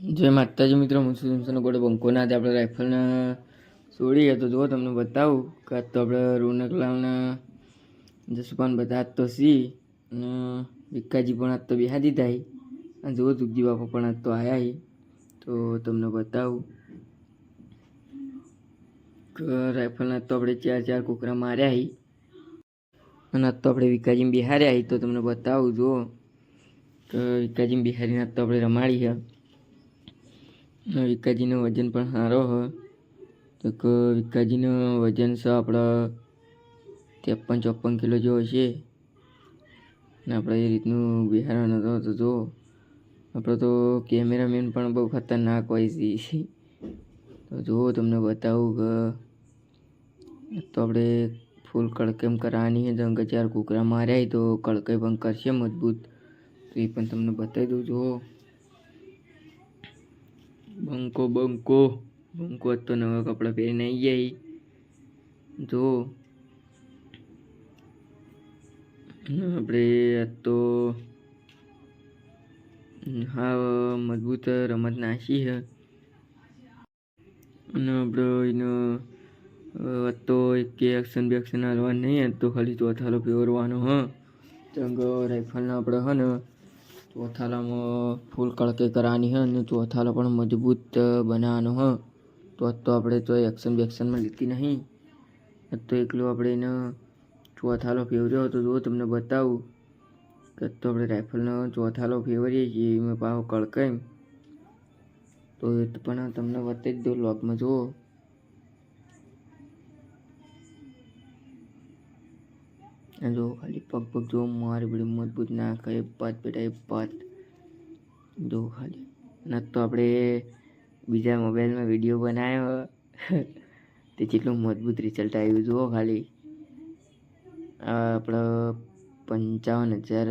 જય માતાજી મિત્રો હું છું સિમસનનો બંકોના આજે આપણે રાઇફલને છોડીએ તો જુઓ તમને બતાવું કે આજ તો આપણે રોનકલાલના જસુપાન બધા આજ તો સી અને ભિક્કાજી પણ આજ તો બિહા દીધા હી. અને જુઓ દુગજી બાપા પણ આજ તો આવ્યા હી. તો તમને બતાવું રાઇફલના તો આપણે ચાર ચાર કુકરા માર્યા હી અને તો આપણે વિકાજી બિહાર્યા હી તો તમને બતાવું, જુઓ કે વિકાજી બિહારીને તો આપણે રમાડી અને વિકાજીનો વજન પણ સારો હોય. તો વિકાજીનો વજન છે આપણા ત્રેપન, ચોપન કિલો જેવો છે અને આપણે એ રીતનું બિહારવાનો હતો તો જો આપણો તો કેમેરામેન પણ બહુ ખતરનાક હોય છે. તો જુઓ તમને બતાવું કે તો આપણે ફૂલ કડકેમ કરાવવાની છે. જેમ કે ચાર કૂકરા માર્યા તો કડકઈ પણ કરશે મજબૂત. તો એ પણ તમને બતાવી દઉં, જુઓ. બંકો બંકો. બંકો તો નવા કપડાં પહેરીને આવી જાય. જો. આપણે તો હા મજબૂત રમત નાખી છે અને આપણે એનો તો એક એક્શન બેક્શન હાલવાનું નહીં આજ તો ખાલી ચોથાલો ફેરવાનો હ. કે રાઇફલના આપણે હ ને ચોથાલામાં ફૂલ કડકી કરવાની છે અને ચોથાલો પણ મજબૂત બનાવવાનો હ. તો તો આપણે તો એક્શન બેક્શનમાં લીધી નહીં. તો એકલું આપણે એને ચોથાલો ફેવર્યો હતો જો તમને બતાવું કે તો આપણે રાઇફલનો ચોથાલો ફેવરીએ છીએ, એમાં પાછો કડકાય તો એ તો પણ તમને બતાવી જ દઉં લોગમાં જુઓ. જો ખાલી પગ પગ જો મારી બધી મજબૂત ના કરે પાત બેટા એ પાત જો ખાલી. ન તો આપણે બીજા મોબાઈલમાં વીડિયો બનાવ્યો તે જેટલું મજબૂત રિઝલ્ટ આવ્યું જુઓ ખાલી. આપણો પંચાવન હજાર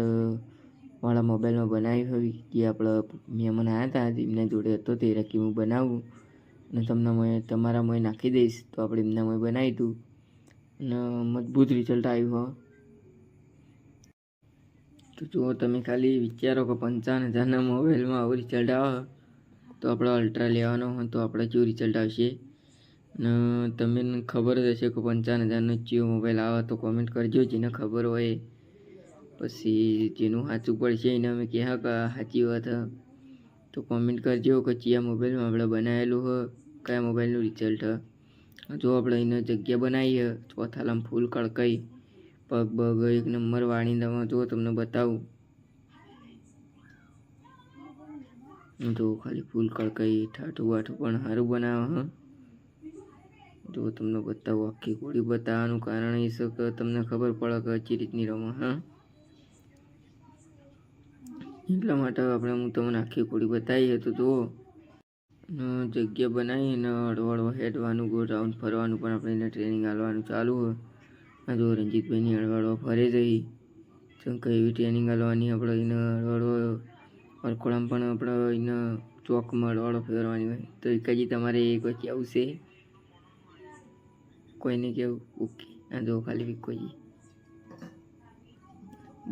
વાળા મોબાઈલમાં બનાવી હોય, જે આપણા મહેમાન આવ્યા હતા એમના જોડે હતો તે રાખી હું બનાવું. અને તમને મેં, તમારા મેં નાખી દઈશ, તો આપણે એમના મેં બનાવી દઉં. અને મજબૂત રિઝલ્ટ આવ્યું હો. તો જુઓ તમે ખાલી વિચારો કે પંચાવન હજારના મોબાઈલમાં આવું રિઝલ્ટ આવે, તો આપણે અલ્ટ્રા લેવાનો હોય તો આપણે કેવું રિઝલ્ટ આવશે? અને તમને ખબર જ હશે કે પંચાવન હજારનો જીઓ મોબાઈલ આવે તો કોમેન્ટ કરજો, જેને ખબર હોય. પછી જેનું સાચું પડશે એને અમે કહે કે સાચી વાત તો કોમેન્ટ કરજો કે ચિયા મોબાઈલમાં આપણે બનાવેલું હ, કયા મોબાઈલનું રિઝલ્ટ હ. જો આપણે એને જગ્યા બનાવી હ ચોથાલામાં ફૂલ કડકાઈ. પગ બગ એક નંબર વાળી દવા જો તમને બતાવું. જો ખાલી ફૂલ કડકાઈ ઠાઠું વાઠું પણ સારું બનાવે, હ. જો તમને બતાવું, આખી ગોળી બતાવવાનું કારણ એ છે કે તમને ખબર પડે કે કઈ રીતની રમે, હા. એટલા માટે આપણે હું તમને આખી ગોળી બતાવી તો જુઓ. જગ્યા બનાવીને હળવળ હેડવાનું, ગોળ રાઉન્ડ ફરવાનું પણ આપણે એને ટ્રેનિંગ આપવાનું ચાલુ હોય. આ જો રંજીતભાઈની હળવળો ફરે જઈ શંકર એવી ટ્રેનિંગ હલવાની આપણે એને હળવળો અરખોડામાં પણ આપણે એને ચોકમાં હળવળો ફેરવાની હોય. તો એકાજી તમારે એક વચ્ચે આવશે કોઈને કેવું? ઓકે. આ જો ખાલી વિકોજી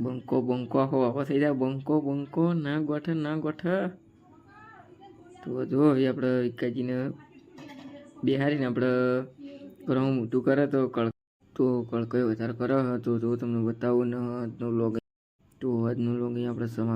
બંકો બંકો, આખો વાપો થઈ જાય. બંકો બંકો, ના ગોઠ ના ગોઠ. તો જો હવે આપણે એકાજીને બિહારીને આપણે ઘરમાં મોટું કરે તો કળ તો કળકઈ વધારે કરે તો જો તમને બતાવું ન આજનો લોગ તો આજનો લોગ અહીં આપણે સમાપ્ત